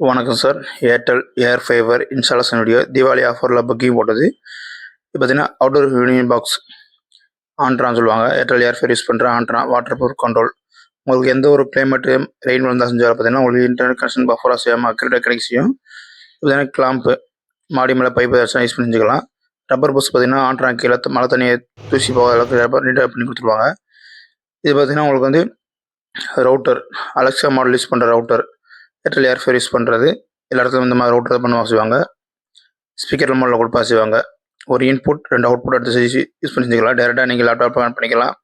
வணக்கம் sir. Airtel air fiber installation video Deepavali ஆஃபரில் booking போட்டது. இப்போ பார்த்தீங்கன்னா அவுட்டோர் யூனியன் பாக்ஸ் ஆண்ட்ரான்னு சொல்லுவாங்க. ஏர்டெல் ஏர் ஃபைவர் யூஸ் பண்ணுற ஆண்ட்ரா வாட்டர் ப்ரூஃப் கண்ட்ரோல் உங்களுக்கு எந்த ஒரு கிளைமேட்டு ரெயின் வந்தால் செஞ்சாலும் பார்த்தீங்கன்னா உங்களுக்கு இன்டர்நெட் கனெக்ஷன் பஃபராக செய்யாமல் அக்யூரேட்டாக கிடைக்க செய்யும். பார்த்தீங்கன்னா கிளாம்பு மாடி மேலே பைப் ஏதாச்சும் யூஸ் பண்ணிக்கலாம் ரப்பர் பஸ் பார்த்தீங்கன்னா ஆண்ட்ரா கீழே மழை தண்ணியை தூசி போகாத அளவுக்கு ரப்பர் நீட்டாக பண்ணி கொடுத்துருவாங்க இது பார்த்தீங்கன்னா உங்களுக்கு வந்து ரவுட்டர் அலெக்ஸா மாடல் யூஸ் பண்ணுற ரவுட்டர் ஏர்டெல் ஏர்ஃபேர் யூஸ் பண்ணுறது எல்லா இடத்துலையும் இந்த மாதிரி ரவுட்டர் பண்ண செய்வாங்க ஸ்பீக்கர் மாடலில் கொடுப்பா செய்வாங்க ஒரு இன்புட் ரெண்டு அவுட்புட் எடுத்து யூஸ் பண்ணி செஞ்சுக்கலாம் டேரெக்டாக நீங்கள் லேப்டாப் ஆன் பண்ணிக்கலாம்.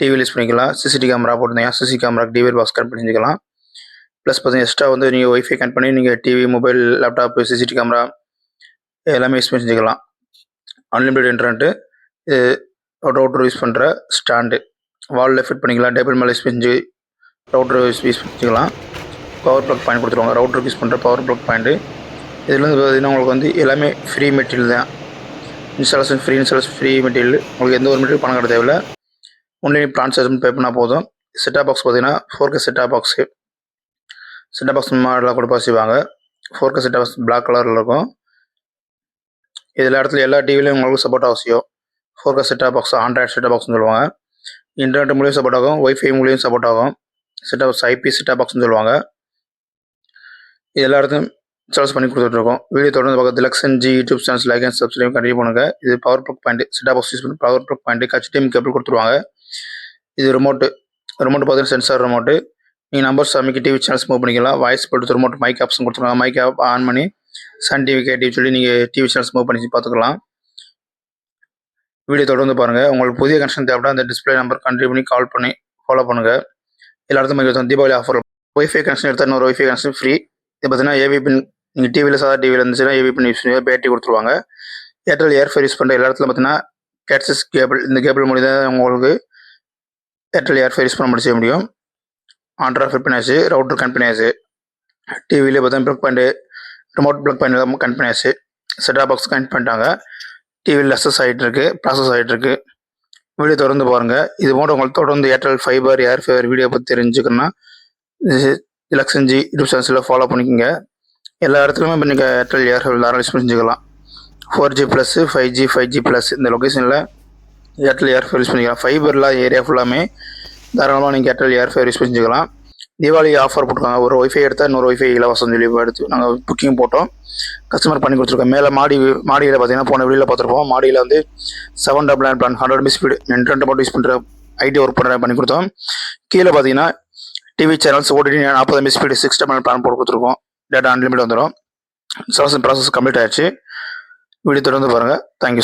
டிவியில் யூஸ் பண்ணிக்கலாம். சிசிடி கேமரா போட்டிருந்தீங்க CC camera TV box connect பண்ணி செஞ்சுக்கலாம் ப்ளஸ் பார்த்தீங்கன்னா எக்ஸ்ட்ரா வந்து நீங்கள் ஒய்ஃபை கனெக்ட் பண்ணி நீங்கள் TV mobile laptop CCTV camera எல்லாமே யூஸ் பண்ணி செஞ்சுக்கலாம் அன்லிமிட்டட் இன்டர்நெட்டு இது ரவுட்டர் யூஸ் பண்ணுற ஸ்டாண்டு வாலில் ஃபிட் பண்ணிக்கலாம். டேபிள் மேலே யூஸ் பண்ணி ரவுட்டர் யூஸ் யூஸ் பண்ணிக்கலாம் பவர் ப்ளக் பாயிண்ட் கொடுத்துருவாங்க. ரவுட்டருக்கு யூஸ் பண்ணுற பவர் ப்ளக் பாயிண்ட்டு இதில் வந்து பார்த்தீங்கன்னா உங்களுக்கு வந்து எல்லாமே ஃப்ரீ மெட்டீரியல் தான். Installation free installation free material உங்களுக்கு எந்த ஒரு மெட்டீரியல் பணம் கட்ட தேவையில்லை. ஒன்லைன் பிளான் சார்ஜ் பே பண்ணால் போதும். செட்டா பாக்ஸ் பார்த்தீங்கன்னா four K set top box set top box மாடலாக கொடுப்பா செய்வாங்க. Four K set top box black கலரில் இருக்கும். இதில் இடத்துல எல்லா டிவிலையும் உங்களுக்கு சப்போர்ட் அவசியம். Four K set top box android set top பாக்ஸ்னு சொல்லுவாங்க. இன்டர்நெட் மூலியம் சப்போர்ட் ஆகும். ஒய்ஃபை மூலியம் சப்போர்ட் ஆகும். Set top box IP set top பாக்ஸ்னு சொல்லுவாங்க. எல்லா இடத்தையும் சார்ஜ் பண்ணி கொடுத்துட்ருக்கோம். வீடியோ தொடர்ந்து பக்கத்தில் லக்ஸன் G YouTube channels like and subscribe continue பண்ணுங்க. இது power plug point set top box use பண்ணி power plug point HDMI cable கொடுத்துருவாங்க? இது ரிமோட்டு ரிமோட் பார்த்தீங்கன்னா சென்சார் ரிமோட்டு நீங்கள் நம்பர்ஸ் சாமிக்கு டிவி சேனல்ஸ் மூவ் பண்ணிக்கலாம். வாய்ஸ் போட்டு ரிமோட் மைக் ஆப்ஷன் கொடுத்துருவாங்க மைக் ஆப் ஆன் பண்ணி சன் டிவி கே டிவி சொல்லி நீங்கள் டிவி சேனல்ஸ் மூவ் பண்ணி பார்த்துக்கலாம். வீடியோ தொடர்ந்து பாருங்கள் உங்களுக்கு புதிய கனெக்ஷன் தேவைப்பட அந்த டிஸ்பிளே நம்பர் கண்டினியூ பண்ணி கால் பண்ணி ஃபாலோ பண்ணுங்கள் எல்லா தீபாவளி ஆஃபர் ஒய்ஃபை கனெக்ஷன் எடுத்தால் இன்னொரு ஒய்ஃபை கனெக்ஷன் ஃப்ரீ இது பார்த்தீங்கன்னா ஏவி பின் நீங்கள் டிவியில் சாதா டிவியில் இருந்துச்சுன்னா ஏவி பின் யூஸ் பண்ணி பேட்டரி கொடுத்துருவாங்க. ஏர்டெல் ஏர்ஃபேர் யூஸ் பண்ணுற எல்லா இடத்துல பார்த்தீங்கன்னா கேட்சஸ் கேபிள் இந்த கேபிள் மூலியம் தான் உங்களுக்கு ஏர்டெல் ஏர்ஃபேர் யூஸ் பண்ண முடிச்சு முடியும். ஆண்ட்ரா ஃபிட் பண்ணியாச்சு ரவுட்டர் கனெக்ட் பண்ணியாச்சு டிவியில் பார்த்தீங்கன்னா plug point remote plug point தான் கனெக்ட் பண்ணியாச்சு செட்டாப் பாக்ஸ் கனெக்ட் பண்ணிட்டாங்க. டிவியில் லெஸஸ் ஆகிட்டு இருக்கு ப்ராசஸ் ஆகிட்டு இருக்கு. வீடியோ தொடர்ந்து பாருங்கள் இது போன்ற உங்களுக்கு தொடர்ந்து ஏர்டெல் ஃபைபர் ஏர்ஃபைபர் வீடியோ பற்றி தெரிஞ்சுக்கணும்னா எலக்ஷன் ஜி யூடியூப் சேனல்ஸில் ஃபாலோ பண்ணிக்கோங்க. எல்லா இடத்துலையுமே இப்போ நீங்கள் ஏர்டெல் ஏர்டெல் யூஸ் செஞ்சுக்கலாம். Four G plus five G five G plus இந்த லொக்கேஷனில் ஏர்டெல் ஏர்ஃபேர் யூஸ் பண்ணிக்கலாம். ஃபைபர்லாம் ஏரியா ஃபுல்லாமே தாராளமாக நீங்கள் ஏர்டெல் ஏர்ஃபேர் யூஸ் பண்ணிக்கலாம். தீபாவளி ஆஃபர் போட்டிருக்காங்க. ஒரு ஒய்ஃபை எடுத்தால் இன்னொரு ஒய்ஃபை இலவசம் சொல்லி எடுத்து நாங்கள் புக்கிங் போட்டோம். கஸ்டமர் பண்ணி கொடுத்துருக்கோம். மேலே மாடி மாடியில் பார்த்தீங்கன்னா போன வெளியில் பார்த்துருப்போம் மாடியில் வந்து seven double nine plan hundred B speed internet மட்டும் யூஸ் பண்ணுற ஐடி ஒர்க் பண்ணுற பண்ணி கொடுத்தோம். கீழே பார்த்தீங்கன்னா டிவி சேனல்ஸ் ஓடிடி நாற்பது MS speed six double plan போட்டு கொடுத்துருக்கோம். டேட்டா அன்லிமிட் வந்துடும் ப்ராசஸ் ப்ராசஸ் கம்ப்ளீட் ஆயிடுச்சு. வீடியோ தொடர்ந்து பாருங்கள் தேங்க்யூ